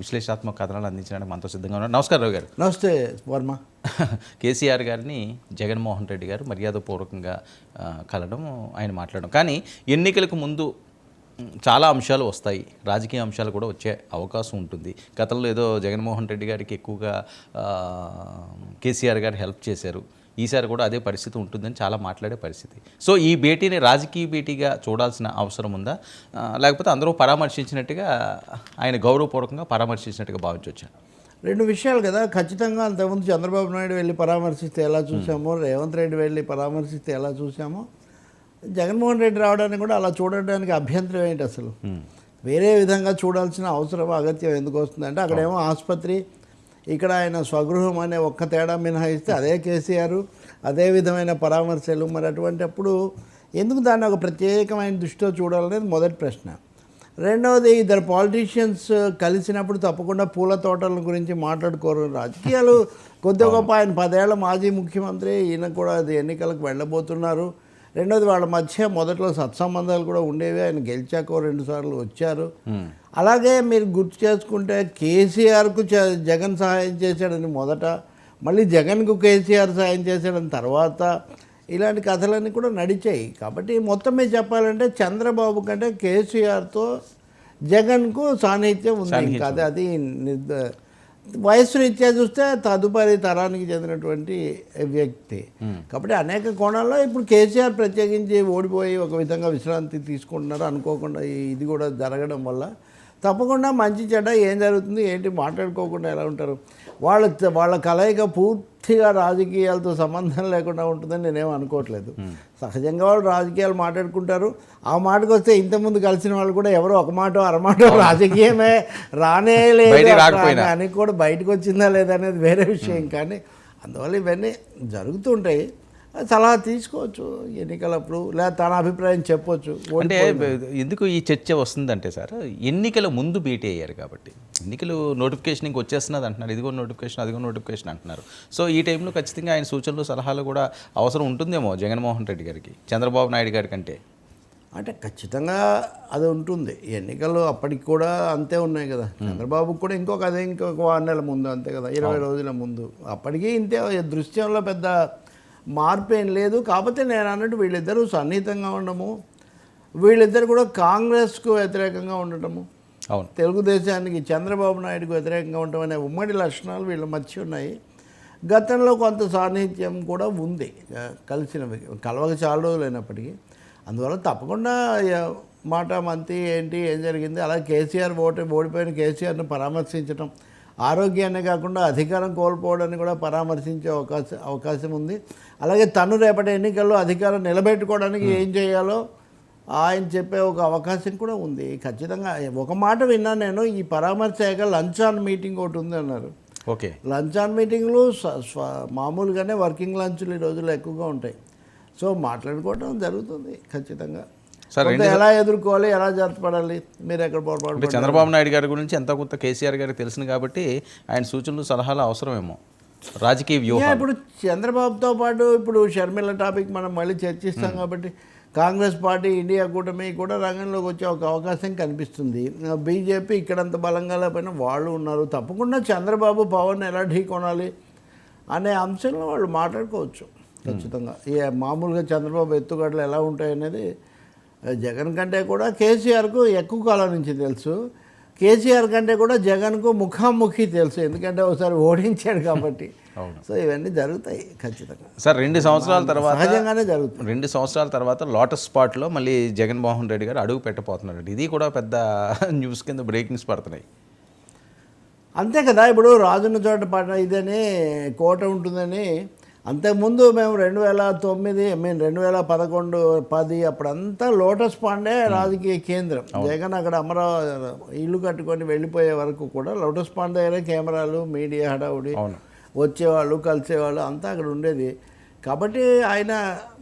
విశ్లేషాత్మక కథనాలు అందించడానికి మనతో సిద్ధంగా ఉన్నారు. నమస్కారం రావు గారు. నమస్తే వర్మ. కేసీఆర్ గారిని జగన్మోహన్ రెడ్డి గారు మర్యాదపూర్వకంగా కలడం ఆయన మాట్లాడడం. కానీ ఎన్నికలకు ముందు చాలా అంశాలు వస్తాయి. రాజకీయ అంశాలు కూడా వచ్చే అవకాశం ఉంటుంది. గతంలో ఏదో జగన్మోహన్ రెడ్డి గారికి ఎక్కువగా కేసీఆర్ గారు హెల్ప్ చేశారు. ఈసారి కూడా అదే పరిస్థితి ఉంటుందని చాలా మాట్లాడే పరిస్థితి. సో ఈ భేటీని రాజకీయ భేటీగా చూడాల్సిన అవసరం ఉందా? లేకపోతే అందరూ పరామర్శించినట్టుగా ఆయన గౌరవపూర్వకంగా పరామర్శించినట్టుగా భావించవచ్చా రెండు విషయాలు కదా. ఖచ్చితంగా అంతకుముందు చంద్రబాబు నాయుడు వెళ్ళి పరామర్శిస్తే ఎలా చూసామో రేవంత్ రెడ్డి వెళ్ళి పరామర్శిస్తే ఎలా చూసామో జగన్మోహన్ రెడ్డి రావడానికి కూడా అలా చూడడానికి అభ్యంతరం ఏంటి అసలు? వేరే విధంగా చూడాల్సిన అవసరం అగత్యం ఎందుకు వస్తుందంటే అక్కడేమో ఆసుపత్రి ఇక్కడ ఆయన స్వగృహం అనే ఒక్క తేడా మినహాయిస్తే అదే కేసీఆర్ అదే విధమైన పరామర్శలు. మరి అటువంటిప్పుడు ఎందుకు దాన్ని ఒక ప్రత్యేకమైన దృష్టితో చూడాలనేది మొదటి ప్రశ్న. రెండవది ఇద్దరు పాలిటీషియన్స్ కలిసినప్పుడు తప్పకుండా పూల తోటల గురించి మాట్లాడుకోరు. రాజకీయాలు కొద్ది గొప్ప ఆయన పదేళ్ళ మాజీ ముఖ్యమంత్రి ఈయన కూడా అది ఎన్నికలకు వెళ్ళబోతున్నారు. రెండవది వాళ్ళ మధ్య మొదట్లో సత్సంబంధాలు కూడా ఉండేవి. ఆయన గెలిచాకో రెండు సార్లు వచ్చారు. అలాగే మీరు గుర్తు చేసుకుంటే కేసీఆర్కు జగన్ సహాయం చేశాడని మొదట మళ్ళీ జగన్కు కేసీఆర్ సహాయం చేశాడని తర్వాత ఇలాంటి కథలన్నీ కూడా నడిచాయి. కాబట్టి మొత్తం మీద చెప్పాలంటే చంద్రబాబు కంటే కేసీఆర్తో జగన్కు సాన్నిహిత్యం ఉంది. ఇంకా అది అది వయస్సు రీత్యా చూస్తే తదుపరి తరానికి చెందినటువంటి వ్యక్తి. కాబట్టి అనేక కోణాల్లో ఇప్పుడు కేసీఆర్ ప్రత్యేకించి ఓడిపోయి ఒక విధంగా విశ్రాంతి తీసుకుంటున్నారు అనుకోకుండా ఇది కూడా జరగడం వల్ల తప్పకుండా మంచి చెడ్డ ఏం జరుగుతుంది ఏంటి మాట్లాడుకోకుండా ఎలా ఉంటారు? వాళ్ళ వాళ్ళ కలయిక పూర్తిగా రాజకీయాలతో సంబంధం లేకుండా ఉంటుందని నేనేం అనుకోవట్లేదు. సహజంగా వాళ్ళు రాజకీయాలు మాట్లాడుకుంటారు. ఆ మాటకు వస్తే ఇంతకుముందు కలిసిన వాళ్ళు కూడా ఎవరో ఒక మాట అరమాట రాజకీయమే రానే లేదు. అని కూడా బయటకు వచ్చిందా లేదా అనేది వేరే విషయం. కానీ అందువల్ల ఇవన్నీ జరుగుతుంటాయి సలహా తీసుకోవచ్చు ఎన్నికలప్పుడు లేదా తన అభిప్రాయం చెప్పొచ్చు అంటే ఎందుకు ఈ చర్చ వస్తుందంటే సార్ ఎన్నికల ముందు భేటీ అయ్యారు కాబట్టి. ఎన్నికలు నోటిఫికేషన్ ఇంక వచ్చేస్తున్నది అంటున్నారు ఇదిగో నోటిఫికేషన్ అదిగో నోటిఫికేషన్ అంటున్నారు. సో ఈ టైంలో ఖచ్చితంగా ఆయన సూచనలు సలహాలు కూడా అవసరం ఉంటుందేమో జగన్మోహన్ రెడ్డి గారికి చంద్రబాబు నాయుడు గారి కంటే? అంటే ఖచ్చితంగా అది ఉంటుంది. ఎన్నికలు అప్పటికి కూడా అంతే ఉన్నాయి కదా. చంద్రబాబుకు కూడా ఇంకొక అదే ఇంకొక వారం నెలల ముందు అంతే కదా ఇరవై రోజుల ముందు. అప్పటికి ఇంతే దృశ్యంలో పెద్ద మార్పు ఏం లేదు. కాకపోతే నేను అన్నట్టు వీళ్ళిద్దరూ సన్నిహితంగా ఉండము వీళ్ళిద్దరు కూడా కాంగ్రెస్కు వ్యతిరేకంగా ఉండటము అవును. తెలుగుదేశానికి చంద్రబాబు నాయుడుకు వ్యతిరేకంగా ఉండటం అనే ఉమ్మడి లక్షణాలు వీళ్ళ మధ్య ఉన్నాయి. గతంలో కొంత సాన్నిహిత్యం కూడా ఉంది. కలిసినవి కలవక చాలా రోజులు అయినప్పటికీ. అందువల్ల తప్పకుండా మాట మంతి ఏంటి ఏం జరిగింది అలా కేసీఆర్ ఓటు ఓడిపోయిన కేసీఆర్ని పరామర్శించడం ఆరోగ్యాన్ని కాకుండా అధికారం కోల్పోవడాన్ని కూడా పరామర్శించే అవకాశం అవకాశం ఉంది. అలాగే తను రేపటి ఎన్నికల్లో అధికారం నిలబెట్టుకోవడానికి ఏం చేయాలో ఆయన చెప్పే ఒక అవకాశం కూడా ఉంది. ఖచ్చితంగా ఒక మాట విన్నాను నేను ఈ పరామర్శ లంచ్ ఆన్ మీటింగ్ ఒకటి ఉంది అన్నారు. ఓకే. లంచ్ ఆన్ మీటింగ్లు మామూలుగానే వర్కింగ్ లంచ్లు ఈ రోజుల్లో ఎక్కువగా ఉంటాయి. సో మాట్లాడుకోవడం జరుగుతుంది ఖచ్చితంగా. ఎలా ఎదుర్కోవాలి ఎలా జరపడాలి మీరు ఎక్కడ పొరపాటు చంద్రబాబు నాయుడు గారి గురించి ఎంత కొంత కేసీఆర్ గారికి తెలుసు కాబట్టి ఆయన సూచనలు సలహాలు అవసరమేమో. రాజకీయ వ్యూహం. ఇప్పుడు చంద్రబాబుతో పాటు ఇప్పుడు షర్మిల టాపిక్ మనం మళ్ళీ చర్చిస్తాం కాబట్టి కాంగ్రెస్ పార్టీ ఇండియా కూటమి కూడా రంగంలోకి వచ్చే ఒక అవకాశం కనిపిస్తుంది. బీజేపీ ఇక్కడంత బలంగా లేకపోయినా వాళ్ళు ఉన్నారు. తప్పకుండా చంద్రబాబు పవన్ ఎలా ఢీ కొనాలి అనే అంశంలో వాళ్ళు మాట్లాడుకోవచ్చు. ఖచ్చితంగా. ఈ మామూలుగా చంద్రబాబు ఎత్తుగడలు ఎలా ఉంటాయి అనేది జగన్ కంటే కూడా కేసీఆర్కు ఎక్కువ కాలం నుంచి తెలుసు. కేసీఆర్ కంటే కూడా జగన్కు ముఖాముఖి తెలుసు. ఎందుకంటే ఒకసారి ఓడించాడు కాబట్టి. సో ఇవన్నీ జరుగుతాయి ఖచ్చితంగా. సార్ రెండు సంవత్సరాల తర్వాత సహజంగానే జరుగుతుంది. రెండు సంవత్సరాల తర్వాత లోటస్ స్పాట్లో మళ్ళీ జగన్మోహన్ రెడ్డి గారు అడుగు పెట్టబోతున్నారు ఇది కూడా పెద్ద న్యూస్ కింద బ్రేకింగ్స్ పడుతున్నాయి. అంతే కదా ఇప్పుడు రాజున్న చోట పడ ఇదని కోట ఉంటుందని అంతకుముందు మేము రెండు వేల తొమ్మిది మేము రెండు వేల పదకొండు పది అప్పుడంతా లోటస్ పాండే రాజకీయ కేంద్రం. జగన్ అక్కడ అమరావతి ఇల్లు కట్టుకొని వెళ్ళిపోయే వరకు కూడా లోటస్ పాండ్ దగ్గరే కెమెరాలు మీడియా హడావుడి వచ్చేవాళ్ళు కలిసేవాళ్ళు అంతా అక్కడ ఉండేది. కాబట్టి ఆయన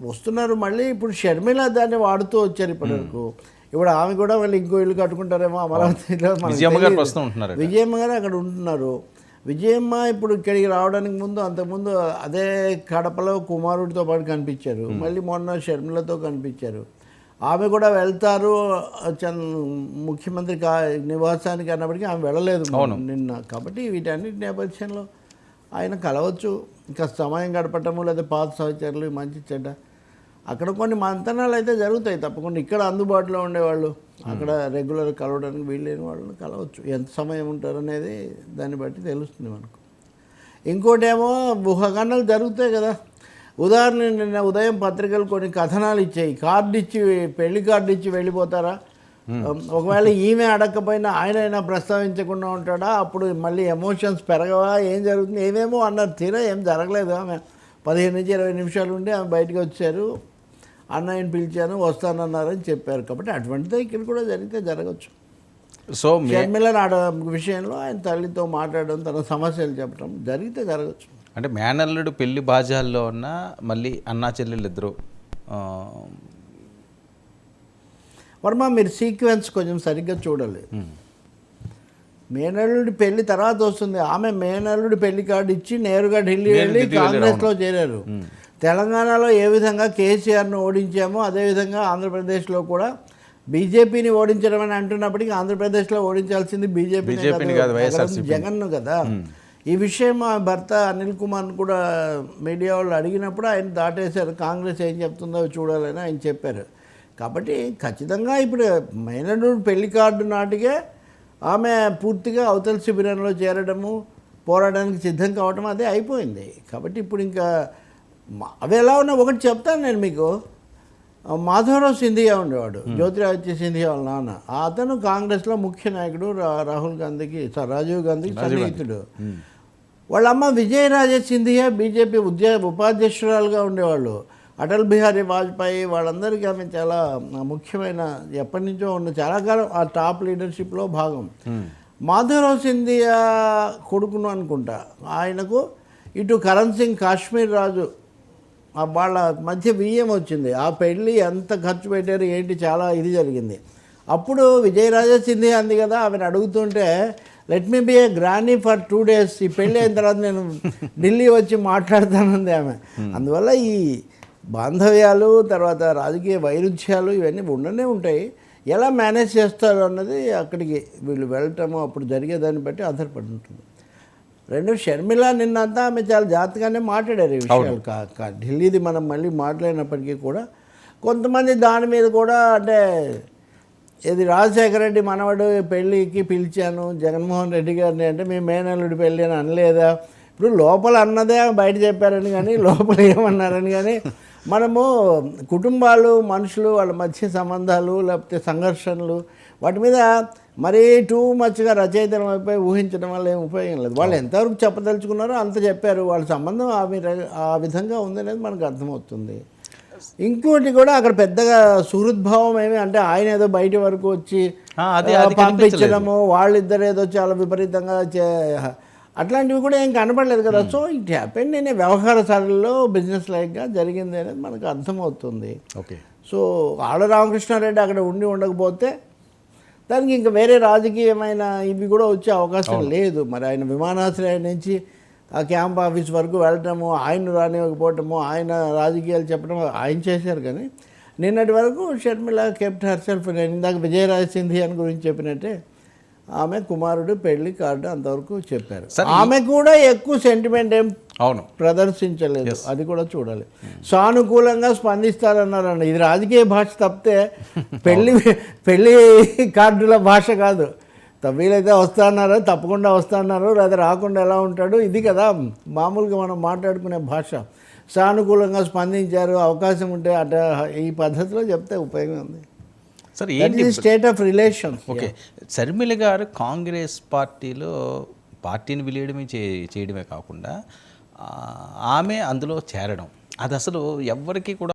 వస్తున్నారు మళ్ళీ. ఇప్పుడు షర్మిల దాన్ని వాడుతూ వచ్చారు ఇప్పటి వరకు. ఇప్పుడు ఆమె కూడా మళ్ళీ ఇంకో ఇల్లు కట్టుకుంటారేమో అమరావతిలో విజయమ్మ గారు అక్కడ ఉంటున్నారు. విజయమ్మ ఇప్పుడు ఇక్కడికి రావడానికి ముందు అంతకుముందు అదే కడపలో కుమారుడితో పాటు కనిపించారు. మళ్ళీ మొన్న షర్మిలతో కనిపించారు. ఆమె కూడా వెళ్తారు. ముఖ్యమంత్రి కా నివాసానికి అన్నప్పటికీ ఆమె వెళ్ళలేదు నిన్న. కాబట్టి వీటన్నిటి నేపథ్యంలో ఆయన కలవచ్చు. ఇంకా సమయం గడపటము లేదా పాత సహచరులు మంచి చెడ్డ అక్కడ కొన్ని మంతనాలు అయితే జరుగుతాయి. తప్పకుండా ఇక్కడ అందుబాటులో ఉండేవాళ్ళు అక్కడ రెగ్యులర్ కలవడానికి వీళ్ళైన వాళ్ళని కలవచ్చు. ఎంత సమయం ఉంటారు అనేది దాన్ని బట్టి తెలుస్తుంది మనకు. ఇంకోటేమో ఊహగన్నాలు జరుగుతాయి కదా. ఉదాహరణ నిన్న ఉదయం పత్రికలు కొన్ని కథనాలు ఇచ్చాయి. కార్డు ఇచ్చి పెళ్ళి కార్డు ఇచ్చి వెళ్ళిపోతారా? ఒకవేళ ఈమె అడగకపోయినా ఆయనైనా ప్రస్తావించకుండా ఉంటాడా? అప్పుడు మళ్ళీ ఎమోషన్స్ పెరగవా? ఏం జరుగుతుంది? ఏమేమో అన్నారు. తీరా ఏం జరగలేదు ఆమె. పదిహేను నుంచి ఇరవై నిమిషాలు ఉండి ఆమె బయటకు వచ్చారు. అన్నయ్యని పిలిచాను వస్తానన్నారని చెప్పారు. కాబట్టి అటువంటిదే ఇక్కడ కూడా జరిగితే జరగచ్చు. సో షర్మిల నాడ విషయంలో ఆయన తల్లితో మాట్లాడడం తన సమస్యలు చెప్పడం జరిగితే జరగచ్చు. అంటే మేనల్లుడు పెళ్ళి బాజాల్లో ఉన్న మళ్ళీ అన్నా చెల్లెళ్ళు ఇద్దరు వర్మ మీరు సీక్వెన్స్ కొంచెం సరిగ్గా చూడాలి మేనల్లుడి పెళ్ళి తర్వాత వస్తుంది. ఆమె మేనల్లుడి పెళ్ళి కార్డు ఇచ్చి నేరుగా ఢిల్లీ వెళ్ళి కాంగ్రెస్లో చేరారు. తెలంగాణలో ఏ విధంగా కేసీఆర్ను ఓడించామో అదేవిధంగా ఆంధ్రప్రదేశ్లో కూడా బీజేపీని ఓడించడం అని అంటున్నప్పటికీ ఆంధ్రప్రదేశ్లో ఓడించాల్సింది బీజేపీ. జగన్ను కదా. ఈ విషయం మా భర్త అనిల్ కుమార్ను కూడా మీడియా వాళ్ళు అడిగినప్పుడు ఆయన దాటేశారు. కాంగ్రెస్ ఏం చెప్తుందో చూడాలని ఆయన చెప్పారు. కాబట్టి ఖచ్చితంగా ఇప్పుడు మైనడు పెళ్ళి కార్డు నాటికే ఆమె పూర్తిగా అవతల శిబిరంలో చేరడము పోరాడడానికి సిద్ధం కావటం అదే అయిపోయింది. కాబట్టి ఇప్పుడు ఇంకా అవి ఎలా ఉన్నా ఒకటి చెప్తాను నేను మీకు. మాధవరావు సింధియా ఉండేవాడు జ్యోతిరాదిత్య సింధియా వాళ్ళ నాన్న. అతను కాంగ్రెస్లో ముఖ్య నాయకుడు రాహుల్ గాంధీకి రాజీవ్ గాంధీకి సన్నిహితుడు. వాళ్ళ అమ్మ విజయరాజే సింధియా బీజేపీ ఉద్య ఉపాధ్యక్షురాలుగా ఉండేవాళ్ళు. అటల్ బిహారీ వాజ్పేయి వాళ్ళందరికీ ఆమె చాలా ముఖ్యమైన ఎప్పటి నుంచో ఉన్న చాలా కాలం ఆ టాప్ లీడర్షిప్లో భాగం. మాధవరావు సింధియా కొడుకును అనుకుంటా. ఆయనకు ఇటు కరణ్ సింగ్ కాశ్మీర్ రాజు వాళ్ళ మధ్య బియ్యం వచ్చింది. ఆ పెళ్ళి ఎంత ఖర్చు పెట్టారు ఏంటి చాలా ఇది జరిగింది. అప్పుడు విజయరాజా సింధి అంది కదా ఆమెను అడుగుతుంటే let me be a granny for two days ఈ పెళ్ళి అయిన తర్వాత నేను ఢిల్లీ వచ్చి మాట్లాడతానంది ఆమె. అందువల్ల ఈ బాంధవ్యాలు తర్వాత రాజకీయ వైరుధ్యాలు ఇవన్నీ ఉండనే ఉంటాయి. ఎలా మేనేజ్ చేస్తారు అన్నది అక్కడికి వీళ్ళు వెళ్ళటము అప్పుడు జరిగేదాన్ని బట్టి ఆధారపడి ఉంటుంది. రెండు షర్మిల నిన్నంతా ఆమె చాలా జాగ్రత్తగానే మాట్లాడారు ఈ విషయాలు. కా కా- ఢిల్లీది మనం మళ్ళీ మాట్లాడినప్పటికీ కూడా కొంతమంది దాని మీద కూడా అంటే ఇది రాజశేఖర రెడ్డి మనవడు పెళ్ళికి పిలిచాను జగన్మోహన్ రెడ్డి గారిని అంటే మీ మేనల్లుడి పెళ్ళి అని అనలేదా? ఇప్పుడు లోపల అన్నదే బయట చెప్పారని కానీ లోపల ఏమన్నారని కానీ మనము కుటుంబాలు మనుషులు వాళ్ళ మధ్య సంబంధాలు లేకపోతే సంఘర్షణలు వాటి మీద మరీ టూ మచ్గా రచయితలం అయిపోయి ఊహించడం వల్ల ఏం ఉపయోగం లేదు. వాళ్ళు ఎంతవరకు చెప్పదలుచుకున్నారో అంత చెప్పారు. వాళ్ళ సంబంధం ఆ ఆ విధంగా ఉందనేది మనకు అర్థమవుతుంది. ఇంకోటి కూడా అక్కడ పెద్దగా సుహృద్భావం ఏమి అంటే ఆయన ఏదో బయట వరకు వచ్చి పంపించడము వాళ్ళిద్దరు ఏదో చాలా విపరీతంగా చే- అట్లాంటివి కూడా ఏం కనపడలేదు కదా. సో ఇట్ హ్యాపెన్ నేను వ్యవహార సరళిలో బిజినెస్ లైక్గా జరిగింది అనేది మనకు అర్థమవుతుంది. ఓకే. సో ఆళ్ళ రామకృష్ణారెడ్డి అక్కడ ఉండి ఉండకపోతే దానికి ఇంకా వేరే రాజకీయమైన ఇవి కూడా వచ్చే అవకాశం లేదు. మరి ఆయన విమానాశ్రయం నుంచి ఆ క్యాంప్ ఆఫీస్ వరకు వెళ్ళటము ఆయన రానివ్వకపోవటము ఆయన రాజకీయాలు చెప్పడం ఆయన చేశారు కానీ నిన్నటి వరకు షర్మిల కెప్ట్ హర్ సెల్ఫ్ నేను ఇందాక విజయరాజ సింధియాన్ గురించి చెప్పినట్టే ఆమె కుమారుడు పెళ్ళి కార్డు అంతవరకు చెప్పారు. ఆమె కూడా ఎక్కువ సెంటిమెంట్ ఏం అవును. ప్రదర్శించలేదు. అది కూడా చూడాలి. సానుకూలంగా స్పందిస్తారన్నారండి ఇది రాజకీయ భాష తప్పితే పెళ్ళి పెళ్ళి కార్డుల భాష కాదు. వీలైతే వస్తా అన్నారు తప్పకుండా వస్తా అన్నారు లేదా రాకుండా ఎలా ఉంటాడు ఇది కదా. మామూలుగా మనం మాట్లాడుకునే భాష. సానుకూలంగా స్పందించారు అవకాశం ఉంటే అట ఈ పద్ధతిలో చెప్తే ఉపయోగం ఉంది. సరే ఏంటి state of relation okay. Sharmila garu Congress పార్టీలో పార్టీని విలీయడమే చే చేయడమే కాకుండా ఆమె అందులో చేరడం. అది అసలు ఎవ్వరికీ కూడా